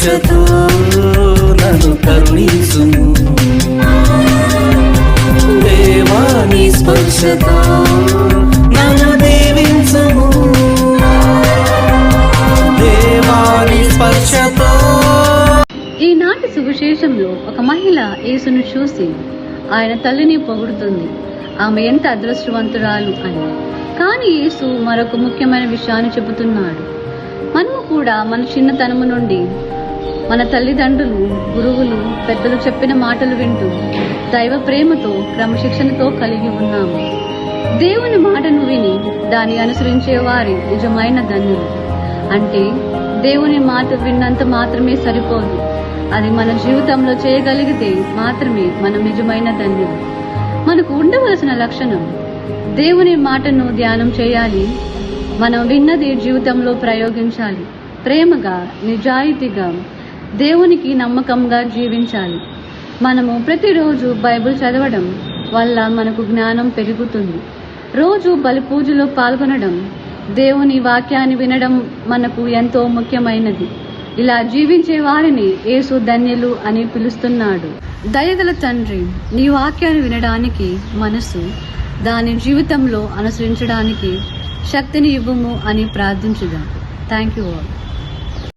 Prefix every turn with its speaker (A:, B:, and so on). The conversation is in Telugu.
A: ఆశతో నన్ను నన్ను
B: ఈనాటి సువిశేషంలో ఒక మహిళ యేసును చూసి ఆయన తల్లిని పొగుడుతుంది. ఆమె ఎంత అదృష్టవంతురాలు అని. కానీ యేసు మరొక ముఖ్యమైన విషయాన్ని చెబుతున్నాడు. మనము కూడా మన చిన్నతనము నుండి మన తల్లిదండ్రులు గురువులు పెద్దలు చెప్పిన మాటలు వింటూ దైవ ప్రేమతో క్రమశిక్షణతో కలిగి ఉన్నాము. దేవుని మాటను విని దాన్ని అనుసరించే వారి నిజమైన ధన్యులు. అంటే దేవుని మాట విన్నంత మాత్రమే సరిపోదు. అది మన జీవితంలో చేయగలిగితే మాత్రమే మనం నిజమైన ధన్యులు. మనకు ఉండవలసిన లక్షణం దేవుని మాటను ధ్యానం చేయాలి. మనం విన్నది జీవితంలో ప్రయోగించాలి. ప్రేమగా నిజాయితీగా దేవునికి నమ్మకంగా జీవించాలి. మనము ప్రతిరోజు బైబిల్ చదవడం వల్ల మనకు జ్ఞానం పెరుగుతుంది. రోజు బలి పూజలో పాల్గొనడం దేవుని వాక్యాన్ని వినడం మనకు ఎంతో ముఖ్యమైనది. ఇలా జీవించే వారిని యేసు ధన్యులు అని పిలుస్తున్నాడు. దయగల తండ్రి నీ వాక్యాన్ని వినడానికి మనసు దాని జీవితంలో అనుసరించడానికి శక్తిని ఇవ్వము అని ప్రార్థించుదాం. Thank you all